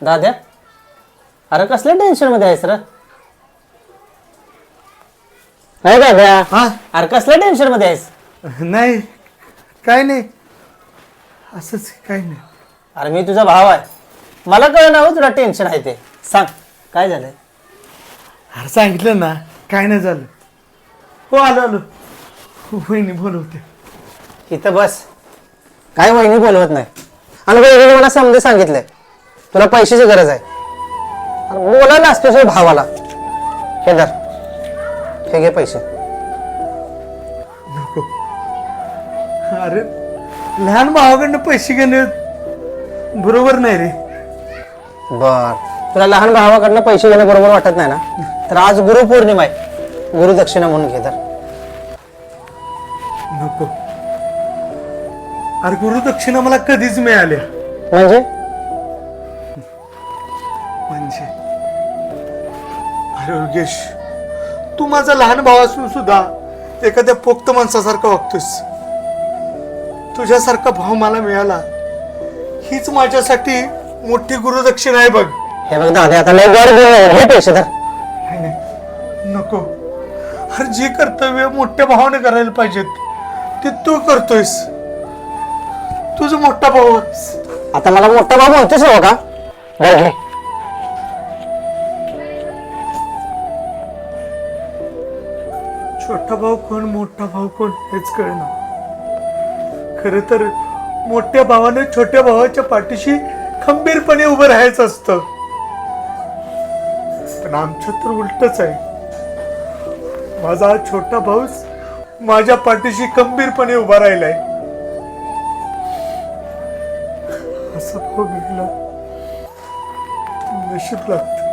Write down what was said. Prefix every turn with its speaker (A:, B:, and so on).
A: दाद्या? अरे कसल्या टेन्शनमध्ये आहेस र? नाही दाद्या.
B: हा?
A: अरे कसल्या टेन्शनमध्ये आहेस?
B: नाही काय नाही. असंच काय नाही.
A: अरे मी तुझा भाव आहे. मला कळ ना हो तुला टेन्शन आहे ते. सांग काय झालंय?
B: अरे सांगितलं ना काय नाही झालं. हो आलो आलो. वहिनी बोलवते.
A: इथं बस. काय वहिनी बोलवत नाही? आणि वहिनीने मला समजे सांगितलंय. तुला पैशाची गरज आहे. बोलायला असतोस रे भावाला. हे धर. हे घे पैसे.
B: नको. अरे लहान भावाकडनं पैसे घेणे बरोबर नाही रे.
A: बर. तुला लहान भावाकडनं पैसे घेणं बरोबर वाटत नाही ना? तर आज गुरुपौर्णिमा आहे. गुरुदक्षिणा म्हणून घे तर
B: नको. अरे गुरुदक्षिणा मला कधीच मिळाल्या.
A: म्हणजे?
B: म्हणजे? अरे योगेश तू माझा लहान भाव असून सुद्धा एखाद्या पोक्त माणसासारखा वागतोस तुझ्यासारखा भाव मला मिळाला हीच माझ्यासाठी मोठी गुरुदक्षिणा आहे बघ.
A: हे बघ दादा आता लय. घे पैसे तर
B: नाही, नाही. नको. अरे जे कर्तव्य मोठ्या भावाने करायला पाहिजेत ते तू करतोयस. तुझ मोठा भाऊ आहेस.
A: आता मला मोठा भाऊ म्हणतोस हो का? बरं घे
B: छोटा भाऊ कोण मोठा भाऊ कोण हेच कळना. खर तर मोठ्या भावाने छोट्या भावाच्या पाठीशी खंबीरपणे उभं राहायचं असतं. पण आमच्यात तर उलटच आहे. माझा छोटा भाऊच माझ्या पाठीशी खंबीरपणे उभा राहिलाय. असं भाऊ भेटला नशीब लागतं.